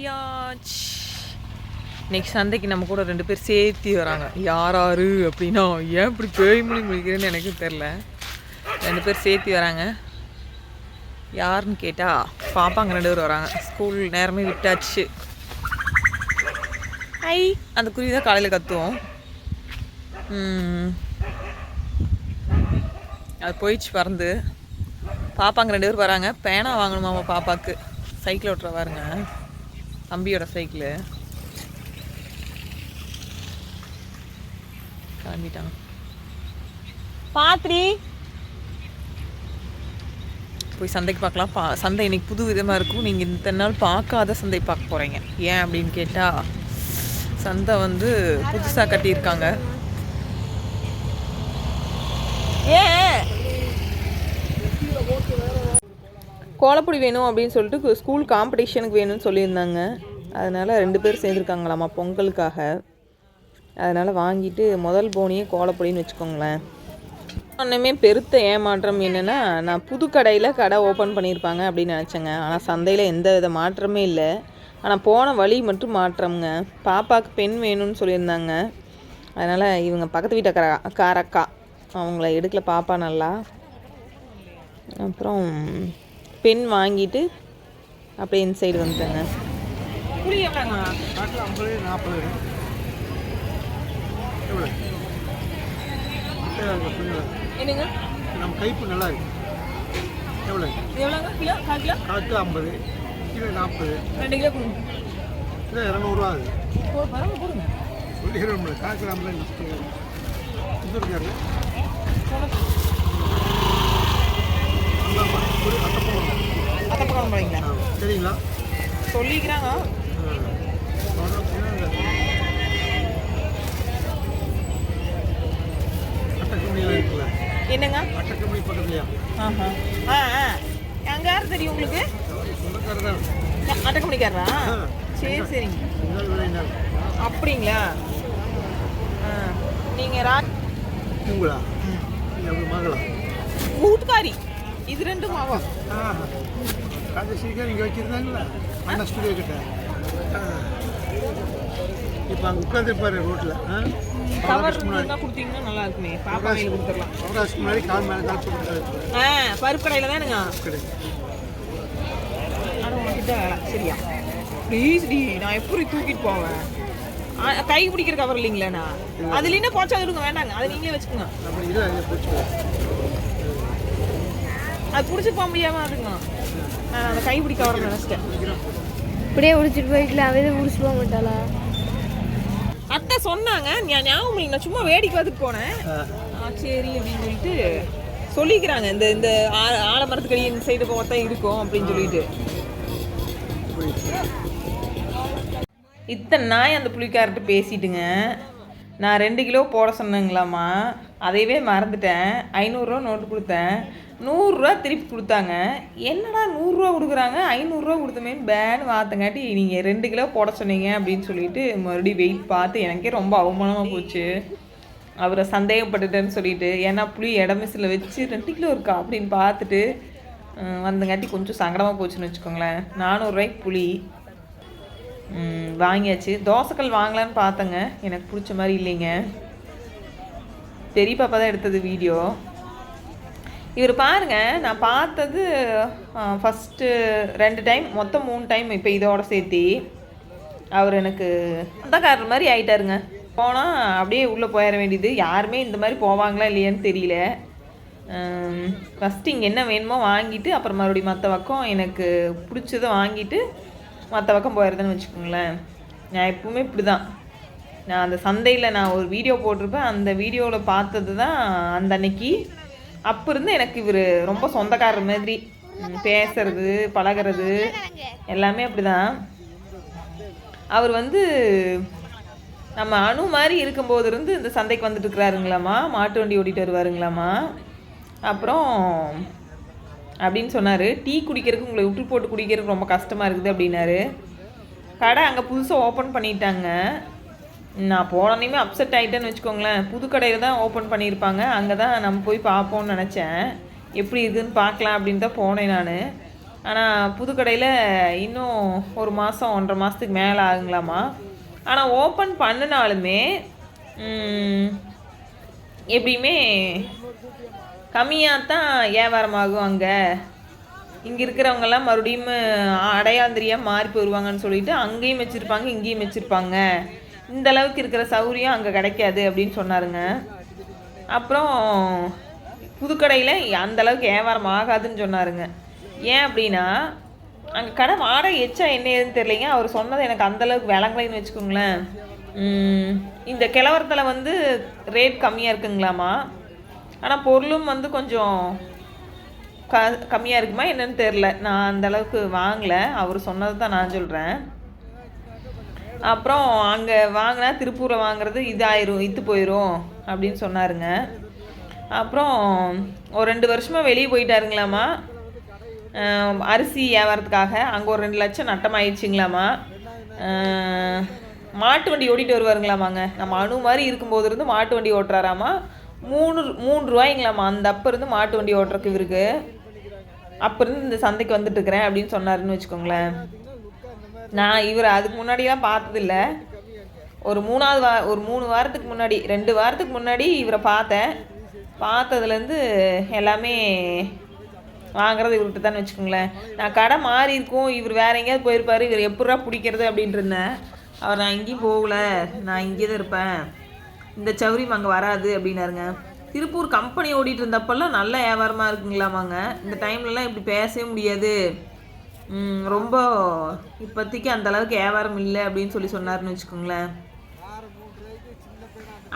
கிளம்பியாச்சு நெக்ஸ்ட் சந்தைக்கு நம்ம கூட ரெண்டு பேர் சேர்த்து வராங்க. யார் யாரு அப்படின்னா ஏன் இப்படி பேய் மொழி முடிக்கிறேன்னு எனக்கு தெரில ரெண்டு பேர் சேர்த்து வராங்க. யாருன்னு கேட்டால் பாப்பாங்க ரெண்டு பேர் வராங்க. ஸ்கூல் நேரமே விட்டாச்சு. ஐ அந்த குருவி தான் காலையில் கத்துவோம். அது போயிடுச்சு பறந்து. பாப்பாங்க ரெண்டு பேர் வராங்க. பேனா வாங்கணுமாமா பாப்பாக்கு? சைக்கிள் ஓட்டுற பாருங்க தம்பியோட சைக்கிளு கிளம்பிட்டாங்க பாத்ரி! போய் சந்தைக்கு பார்க்கலாம். பா சந்தை இன்னைக்கு புது விதமாக இருக்கும். நீங்கள் இத்தனை நாள் பார்க்காத சந்தை பார்க்க போகிறீங்க ஏன் அப்படின்னு கேட்டால் சந்தை வந்து புதுசாக கட்டியிருக்காங்க. ஏன் கோலப்பொடி வேணும் அப்படின்னு சொல்லிட்டு ஸ்கூல் காம்படிஷனுக்கு வேணும்னு சொல்லியிருந்தாங்க. அதனால் ரெண்டு பேர் சேர்ந்துருக்காங்களாம்மா பொங்கலுக்காக. அதனால் வாங்கிட்டு முதல் போனியே கோலப்பொடின்னு வச்சுக்கோங்களேன். ஒன்றுமே பெருத்த ஏமாற்றம் என்னென்னா நான் புது கடையில் கடை ஓப்பன் பண்ணியிருப்பாங்க அப்படின்னு நினச்சேங்க. ஆனால் சந்தையில் எந்த வித மாற்றமே இல்லை. ஆனால் போன வழி மட்டும் மாற்றம்ங்க. பாப்பாவுக்கு பெண் வேணும்னு சொல்லியிருந்தாங்க. அதனால் இவங்க பக்கத்து வீட்டுக்கார காரக்கா. அவங்கள எடுக்கல பாப்பா நல்லா. அப்புறம் பென் வாங்கிட்டு அப்படியே இந்த சைடு வந்துட்டேங்க என்னங்க நம்ம கைப்பு நல்லா இருக்கு எவ்வளோ எவ்வளோங்க கிலோ கால் கிலோ காட்டில் ஐம்பது கிலோ நாற்பது ரெண்டு கிலோ கொடுங்க கிலோ இரநூறுவா ஆகுது பரவாயில்ல போடுங்க சொல்லிடுறோம்ல காட்டில் ஐம்பது இது இருக்காரு போகிறீங்களா சரிங்களா சொல்லிக்கிறாங்க. என்னங்க? அட்டக்கம்பனி பக்கத்துலையா? ஆஹா. ஆ ஆ. அங்கே யார் தெரியும் உங்களுக்கு? அட்டக்கமணிக்காரரா சரி சரிங்க. அப்படிங்களா? ஆ நீங்கள் ரா உங்களா? மகளா? வீட்டுக்காரி இது ரெண்டும் மாவா ஆ ராஜஸ்ரீகர் இங்கே வச்சுருந்தாங்களா அண்ணா ஸ்டுடியோ கிட்ட இப்போ அங்கே உட்காந்துருப்பாரு ரோட்டில் கொடுத்தீங்கன்னா நல்லா இருக்குமே பாப்பா கையில் கொடுத்துடலாம் முன்னாடி கால் மேலே கால் ஆ பருப்பு கடையில் தானுங்க உங்ககிட்ட சரியா ப்ளீஸ் டி நான் எப்படி தூக்கிட்டு போவேன் கை பிடிக்கிற கவர் இல்லைங்களேண்ணா அது இல்லைன்னா போச்சா இருங்க வேண்டாங்க அதை நீங்களே வச்சுக்கோங்க அது பிடிச்சி போக முடியாம அதுங்க நான் அந்த கை பிடிக்க கவர் நினச்சிட்டேன். இப்படியே உடிச்சிட்டு போயிக்கலாம் அவ எதுவும் உடிச்சு போக மாட்டாளா? அத்தை சொன்னாங்க ஞாபகம் நான் சும்மா வேடிக்கை பார்த்துட்டு போனேன். ஆ, சரி அப்படின்னு சொல்லிட்டு சொல்லிக்கிறாங்க இந்த இந்த ஆ- ஆலமரத்துக்கடி இந்த சைடு போகத்தான் இருக்கும் அப்படின்னு சொல்லிட்டு. இத்தனை நாய் அந்த புளிக்கார்ட்ட பேசிட்டுங்க. நான் ரெண்டு கிலோ போட சொன்னேங்களாம்மா. அதையவே மறந்துட்டேன். ஐநூறுரூவா நோட்டு கொடுத்தேன். நூறுரூவா திருப்பி கொடுத்தாங்க. என்னடா நூறுரூவா கொடுக்குறாங்க? ஐநூறுரூவா கொடுத்தமேன்னு பேன் வார்த்தங்காட்டி நீங்கள் ரெண்டு கிலோ போட சொன்னீங்க அப்படின்னு சொல்லிட்டு மறுபடியும் வெயிட் பார்த்து எனக்கே ரொம்ப அவமானமாக போச்சு. அவரை சந்தேகப்பட்டுட்டேன்னு சொல்லிட்டு ஏன்னா புளி இடமிசில் வச்சு ரெண்டு கிலோ இருக்கா அப்படின்னு பார்த்துட்டு வந்தங்காட்டி கொஞ்சம் சங்கடமாக போச்சுன்னு வச்சுக்கோங்களேன். நானூறுரூவாய்க்கு புளி வாங்கியாச்சு. தோசைக்கல் வாங்கலான்னு பார்த்தேங்க. எனக்கு பிடிச்ச மாதிரி இல்லைங்க. பெரிய பாப்பா தான் எடுத்தது வீடியோ இவர் பாருங்க நான் பார்த்தது ஃபஸ்ட்டு ரெண்டு டைம் மொத்தம் மூணு டைம் இப்போ இதோட சேர்த்தி. அவர் எனக்கு சொந்தக்காரர் மாதிரி ஆயிட்டாருங்க. போனால் அப்படியே உள்ளே போயிட வேண்டியது. யாருமே இந்த மாதிரி போவாங்களா இல்லையான்னு தெரியல. ஃபஸ்ட்டு இங்கே என்ன வேணுமோ வாங்கிட்டு அப்புறம் மறுபடியும் மற்ற பக்கம் எனக்கு பிடிச்சதை வாங்கிட்டு மற்ற பக்கம் போயிடுறதுன்னு வச்சுக்கோங்களேன். நான் எப்பவுமே இப்படி தான் நான் அந்த சந்தையில் நான் ஒரு வீடியோ போட்டிருப்பேன். அந்த வீடியோவில் பார்த்தது தான் அந்த அன்னைக்கு. அப்போ இருந்து எனக்கு இவர் ரொம்ப சொந்தக்காரர் மாதிரி பேசுறது பழகுறது எல்லாமே அப்படிதான். அவர் வந்து நம்ம அணு மாதிரி இருக்கும்போது இருந்து இந்த சந்தைக்கு வந்துட்டு இருக்கிறாருங்களாம்மா மாட்டு வண்டி ஓட்டிட்டு வருவாருங்களாம்மா. அப்புறம் அப்படின்னு சொன்னார் டீ குடிக்கிறதுக்கு உங்களை விட்டு போட்டு குடிக்கிறதுக்கு ரொம்ப கஷ்டமாக இருக்குது அப்படின்னாரு. கடை அங்கே புதுசாக ஓப்பன் பண்ணிட்டாங்க. நான் போனோன்னே அப்செட் ஆகிட்டேன்னு வச்சுக்கோங்களேன். புது கடையில் தான் ஓப்பன் பண்ணியிருப்பாங்க. அங்கே தான் நம்ம போய் பார்ப்போம்னு நினச்சேன். எப்படி இருக்குதுன்னு பார்க்கலாம் அப்படின்னு தான் போனேன் நான். ஆனால் புது கடையில் இன்னும் ஒரு மாதம் ஒன்றரை மாதத்துக்கு மேலே ஆகுங்களாமா. ஆனால் ஓப்பன் பண்ணினாலுமே எப்படியுமே கம்மியாக தான் வியாபாரம் ஆகும் அங்கே. இங்கே இருக்கிறவங்கெல்லாம் மறுபடியும் அடையாந்திரியாக மாறி போயிடுவாங்கன்னு சொல்லிட்டு அங்கேயும் வச்சுருப்பாங்க இங்கேயும் வச்சுருப்பாங்க. இந்த அளவுக்கு இருக்கிற சௌரியம் அங்கே கிடைக்காது அப்படின்னு சொன்னாருங்க. அப்புறம் புதுக்கடையில் அந்த அளவுக்கு வியாபாரம் ஆகாதுன்னு சொன்னாருங்க. ஏன் அப்படின்னா அங்கே கடை வாடகை எச்சா என்ன ஏதுன்னு தெரியலைங்க. அவர் சொன்னது எனக்கு அந்த அளவுக்கு விளங்கலைன்னு வச்சுக்கோங்களேன். இந்த கிழவரத்தில் வந்து ரேட் கம்மியாக இருக்குங்களாமா? ஆனால் பொருளும் வந்து கொஞ்சம் க கம்மியாக இருக்குமா என்னன்னு தெரில நான் அந்த அளவுக்கு வாங்கலை. அவர் சொன்னது தான் நான் சொல்கிறேன் அப்புறம் அங்கே வாங்கினா திருப்பூரில் வாங்குறது இதாயிரும் இத்து போயிடும் அப்படின்னு சொன்னாருங்க. அப்புறம் ஒரு ரெண்டு வருஷமாக வெளியே போயிட்டாருங்களாம்மா அரிசி வியாபாரத்துக்காக அங்கே ஒரு ரெண்டு லட்சம் நட்டமாயிடுச்சுங்களாமா? ஆஹ், மாட்டு வண்டி ஓட்டிட்டு வருவாருங்களாமாங்க. நம்ம அணு மாதிரி இருக்கும்போது இருந்து மாட்டு வண்டி ஓட்டுறாராமா? மூணு மூணு ரூபாய்ங்களாமா? அந்த அப்போ இருந்து மாட்டு வண்டி ஓட்டுறக்கு இவருக்கு. அப்போ இருந்து இந்த சந்தைக்கு வந்துட்டு இருக்கிறேன் அப்படின்னு சொன்னாருன்னு வச்சுக்கோங்களேன். நான் இவர் அதுக்கு முன்னாடிலாம் பார்த்ததில்ல. ஒரு மூணாவது வா ஒரு மூணு வாரத்துக்கு முன்னாடி ரெண்டு வாரத்துக்கு முன்னாடி இவரை பார்த்தேன். பார்த்ததுலேருந்து எல்லாமே வாங்குறது இவர்கிட்ட தான் வச்சுக்கோங்களேன். நான் கடை மாறி இருக்கும். இவர் வேற எங்கேயாவது போயிருப்பார். இவர் எப்படா பிடிக்கிறது அப்படின்ட்டு இருந்தேன். அவர் நான் எங்கேயும் போகல. நான் இங்கே தான் இருப்பேன். இந்த சௌரியம் அங்கே வராது அப்படின்னாருங்க. திருப்பூர் கம்பெனி ஓடிட்டு இருந்தப்பெல்லாம் நல்ல வியாபாரமாக இருக்குங்களாமாங்க. இந்த டைம்லலாம் இப்படி பேசவே முடியாது. ரொம்ப இப்போதைக்கு அந்த அளவுக்கு வியாபாரம் இல்லை அப்படின்னு சொல்லி சொன்னாருன்னு வச்சுக்கோங்களேன்.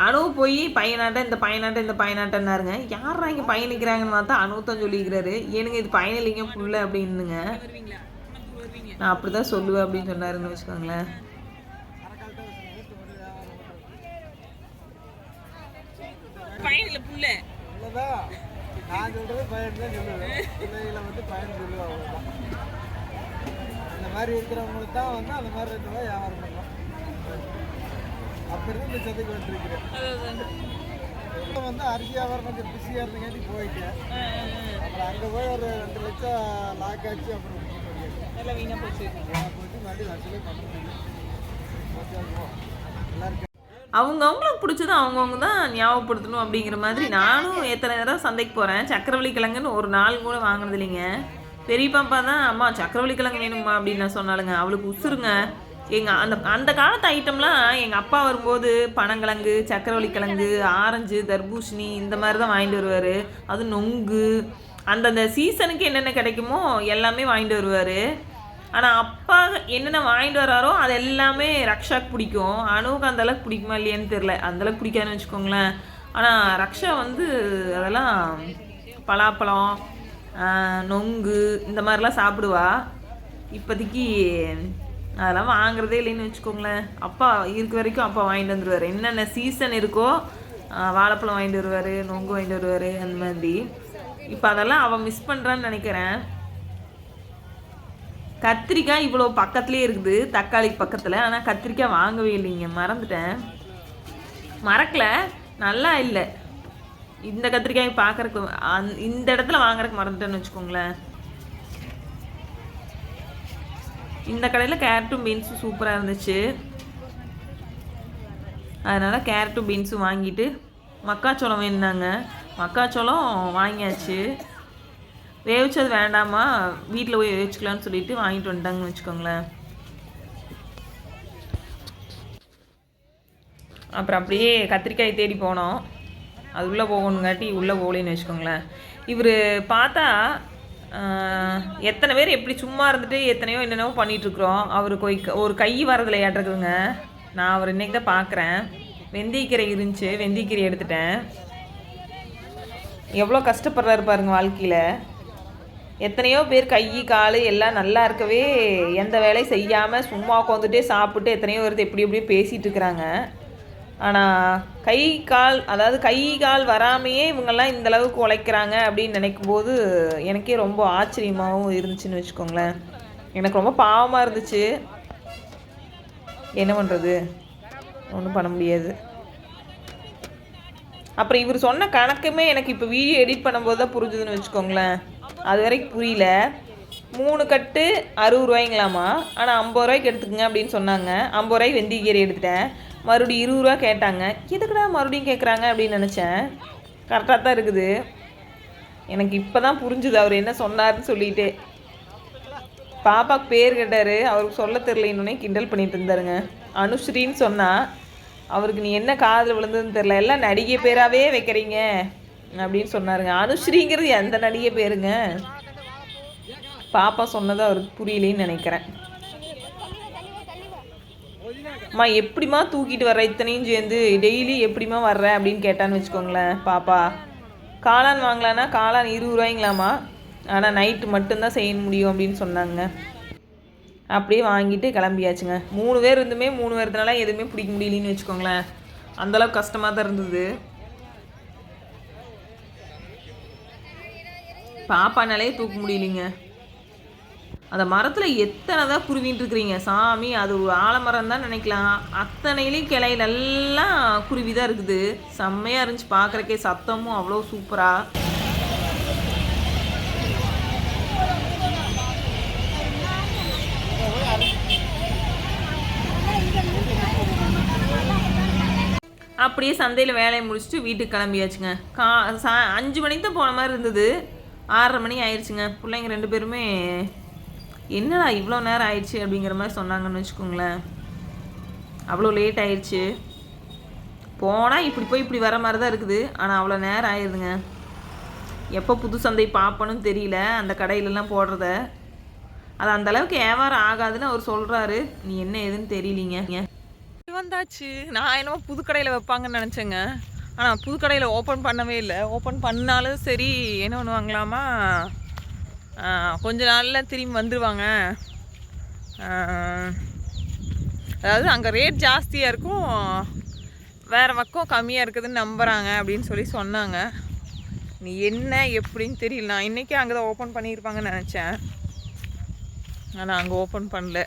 அணு போய் பையனாட்ட இந்த பையனாட்ட இந்த பையனாட்டன்னாருங்க. யாரா இங்கே பயணிக்கிறாங்கன்னு பார்த்தா அணுத்தான் சொல்லிக்கிறாரு ஏனுங்க இது பயன் இல்லைங்க புள்ள அப்படின்னுங்க. நான் அப்படி தான் சொல்லுவேன் அப்படின்னு சொன்னாருன்னு வச்சுக்கோங்களேன். புள்ள. நான் பயன் தான் சொல்லுவேன். பிள்ளைகளை வந்து பயன் சொல்லுவேன் அவ்வளோதான் இந்த மாதிரி இருக்கிறவங்களுக்கு தான் வந்து அந்த மாதிரி ரெண்டு ரூபாய் வியாபாரம் பண்ணலாம். அப்போ இருந்து இந்த சந்தைக்கு வந்துருக்கிறேன் இப்போ வந்து அரிசி வியாபாரம் கொஞ்சம் பிஸியாக இருந்தங்காட்டி போயிட்டேன். அப்புறம் அங்கே போய் ஒரு ரெண்டு லட்சம் லாக் ஆச்சு அப்புறம். எல்லாம் வீணாக போச்சு. போயிட்டு மறுபடியும் வசூலே பண்ண முடியல எல்லாருக்கும் அவங்க அவங்களுக்கு பிடிச்சது அவங்கவுங்க தான் ஞாபகப்படுத்தணும் அப்படிங்கிற மாதிரி நானும் எத்தனை தடவை சந்தைக்கு போகிறேன் சக்கரவள்ளி கிழங்குன்னு ஒரு நாள் கூட வாங்கினது இல்லைங்க. பெரிய பாப்பா தான் அம்மா சக்கரவள்ளி கிழங்கு வேணுமா அப்படின்னு நான் சொன்னாலுங்க அவளுக்கு உசுருங்க. எங்கள் அந்த அந்த காலத்து ஐட்டம்லாம் எங்கள் அப்பா வரும்போது பனங்கிழங்கு சக்கரவள்ளி கிழங்கு ஆரஞ்சு தர்பூசணி இந்த மாதிரி தான் வாங்கிட்டு வருவார். அது நொங்கு அந்தந்த சீசனுக்கு என்னென்ன கிடைக்குமோ எல்லாமே வாங்கிட்டு வருவார். ஆனால் அப்பா என்னென்ன வாங்கிட்டு வராரோ அது எல்லாமே ரக்ஷாக்கு பிடிக்கும். அணுவுக்கு அந்தளவுக்கு பிடிக்குமா இல்லையான்னு தெரில அந்த அளவுக்கு பிடிக்காதுன்னு வச்சுக்கோங்களேன். ஆனால் ரக்ஷா வந்து அதெல்லாம் பலாப்பழம் நொங்கு இந்த மாதிரிலாம் சாப்பிடுவா. இப்போதைக்கு அதெல்லாம் வாங்குறதே இல்லைன்னு வச்சுக்கோங்களேன். அப்பா இருக்க வரைக்கும் அப்பா வாங்கிட்டு வந்துடுவார் என்னென்ன சீசன் இருக்கோ வாழைப்பழம் வாங்கிட்டு வருவார் நொங்கு வாங்கிட்டு வருவார் அந்த மாதிரி. இப்போ அதெல்லாம் அவன் மிஸ் பண்ணுறான்னு நினைக்கிறேன். கத்திரிக்காய் இவ்வளோ பக்கத்துலேயே இருக்குது தக்காளிக்கு பக்கத்தில். ஆனால் கத்திரிக்காய் வாங்கவே இல்லைங்க. மறந்துட்டேன். மறக்கல. நல்லா இல்லை. இந்த கத்திரிக்காய் பார்க்கறக்கு அந் இந்த இடத்துல வாங்குறதுக்கு மறந்துட்டேன்னு வச்சுக்கோங்களேன். இந்த கடையில் கேரட்டும் பீன்ஸும் சூப்பராக இருந்துச்சு. அதனால் கேரட்டும் பீன்ஸும் வாங்கிட்டு மக்காச்சோளம் வேணுனாங்க மக்காச்சோளம் வாங்கியாச்சு. வேவிச்சது வேண்டாமா? வீட்டில் போய் வேவிச்சுக்கலாம்னு சொல்லிட்டு வாங்கிட்டு வந்துட்டாங்கன்னு வச்சுக்கோங்களேன். அப்புறம் அப்படியே கத்திரிக்காய் தேடி போனோம். அது உள்ளே போகணுங்காட்டி உள்ளே போகலன்னு வச்சுக்கோங்களேன். இவர் பார்த்தா எத்தனை பேர் எப்படி சும்மா இருந்துட்டு எத்தனையோ என்னென்னவோ பண்ணிகிட்ருக்குறோம் அவர் கொய் ஒரு கை வரதில்லை ஏற்றுக்குதுங்க நான் அவர் இன்னைக்கு தான் பார்க்குறேன். வெந்தயக்கீரை இருந்துச்சு. வெந்தயக்கீரை எடுத்துட்டேன். எவ்வளோ கஷ்டப்படுறாரு பாருங்க வாழ்க்கையில். எத்தனையோ பேர் கை கால் எல்லாம் நல்லா இருக்கவே எந்த வேலையும் செய்யாமல் சும்மா உட்காந்துட்டே சாப்பிட்டு எத்தனையோ பேர் எப்படி எப்படியோ பேசிகிட்டு இருக்கிறாங்க. ஆனால் கை கால் அதாவது கை கால் வராமையே இவங்கெல்லாம் இந்த அளவுக்கு உழைக்கிறாங்க அப்படின்னு நினைக்கும் போது எனக்கே ரொம்ப ஆச்சரியமாகவும் இருந்துச்சுன்னு வச்சுக்கோங்களேன். எனக்கு ரொம்ப பாவமாக இருந்துச்சு. என்ன பண்ணுறது ஒன்றும் பண்ண முடியாது. அப்புறம் இவர் சொன்ன கணக்குமே எனக்கு இப்போ வீடியோ எடிட் பண்ணும்போது தான் புரிஞ்சுதுன்னு வச்சுக்கோங்களேன். அது வரைக்கும் புரியல. மூணு கட்டு அறுபது ரூபாய்ங்களாமா? ஆனால் ஐம்பது ரூபாய்க்கு எடுத்துக்கங்க அப்படின்னு சொன்னாங்க. ஐம்பது ரூபாய்க்கு வெந்தயக்கீரை எடுத்துட்டேன். மறுபடியும் இருபது ரூபா கேட்டாங்க. எதுக்குடா மறுபடியும் கேட்குறாங்க அப்படின்னு நினச்சேன். கரெக்டாக தான் இருக்குது. எனக்கு இப்போ தான் புரிஞ்சுது அவர் என்ன சொன்னார்னு சொல்லிட்டு. பாப்பாக்கு பேர் கேட்டார். அவருக்கு சொல்ல தெரியலன்னு கிண்டல் பண்ணிட்டு இருந்தாருங்க. அனுஸ்ரீன்னு சொன்னால் அவருக்கு நீ என்ன காதில் விழுந்ததுன்னு தெரில எல்லாம் நடிகை பேராகவே வைக்கிறீங்க அப்படின்னு சொன்னாருங்க. அனுஸ்ரீங்கிறது எந்த நடிகை பேருங்க? பாப்பா சொன்னது அவருக்கு புரியலேன்னு நினைக்கிறேன். அம்மா எப்படிம்மா தூக்கிட்டு வர்ற? இத்தனையும் சேர்ந்து டெய்லி எப்படிம்மா வர்ற அப்படின்னு கேட்டான்னு வச்சுக்கோங்களேன் பாப்பா. காளான் வாங்கலான்னா காளான் இருபது ரூபாய்ங்களாம்மா. ஆனால் நைட்டு மட்டும்தான் செய்ய முடியும் அப்படின்னு சொன்னாங்க. அப்படியே வாங்கிட்டு கிளம்பியாச்சுங்க. மூணு பேர் இருந்துமே மூணு பேர்துனால எதுவுமே பிடிக்க முடியலன்னு வச்சுக்கோங்களேன். அந்தளவுக்கு கஷ்டமாக தான் இருந்தது. பாப்பானாலே தூக்க முடியலைங்க. அந்த மரத்தில் எத்தனை தான் குருவின்னு இருக்கிறீங்க சாமி அது ஒரு ஆலமரம் தான் நினைக்கலாம். அத்தனையிலையும் கிளையிலெல்லாம் குருவி தான் இருக்குது. செம்மையாக இருந்துச்சு பார்க்குறக்கே சத்தமும் அவ்வளோ சூப்பராக அப்படியே சந்தையில் வேலையை முடிச்சுட்டு வீட்டுக்கு கிளம்பியாச்சுங்க. கா சா அஞ்சு மணிக்கு தான் போன மாதிரி இருந்தது. ஆறரை மணி ஆயிடுச்சுங்க பிள்ளைங்க ரெண்டு பேருமே என்னடா இவ்வளோ நேரம் ஆயிடுச்சு அப்படிங்கிற மாதிரி சொன்னாங்கன்னு வச்சுக்கோங்களேன். அவ்வளோ லேட் ஆயிடுச்சு. போனால் இப்படி போய் இப்படி வர மாதிரி தான் இருக்குது. ஆனால் அவ்வளோ நேரம் ஆயிடுதுங்க எப்போ புது சந்தை பார்ப்பனும் தெரியல அந்த கடையிலலாம் போடுறத. அது அந்த அளவுக்கு வியாபாரம் ஆகாதுன்னு அவர் சொல்கிறாரு நீ என்ன ஏதுன்னு தெரியலீங்க. வந்தாச்சு. நான் என்னமோ புது கடையில் வைப்பாங்கன்னு நினச்சேங்க. ஆனால் புது கடையில் ஓப்பன் பண்ணவே இல்லை. ஓப்பன் பண்ணாலும் சரி என்ன பண்ணுவாங்களாமா வாங்கலாமா? கொஞ்ச நாளில் திரும்பி வந்துடுவாங்க அதாவது அங்கே ரேட் ஜாஸ்தியாக இருக்கும். வேறு பக்கம் கம்மியாக இருக்குதுன்னு நம்புகிறாங்க அப்படின்னு சொல்லி சொன்னாங்க. நீ என்ன எப்படின்னு தெரியல. நான் இன்றைக்கி அங்கே தான் ஓப்பன் பண்ணியிருப்பாங்கன்னு நினச்சேன். ஆனால் அங்கே ஓப்பன் பண்ணல.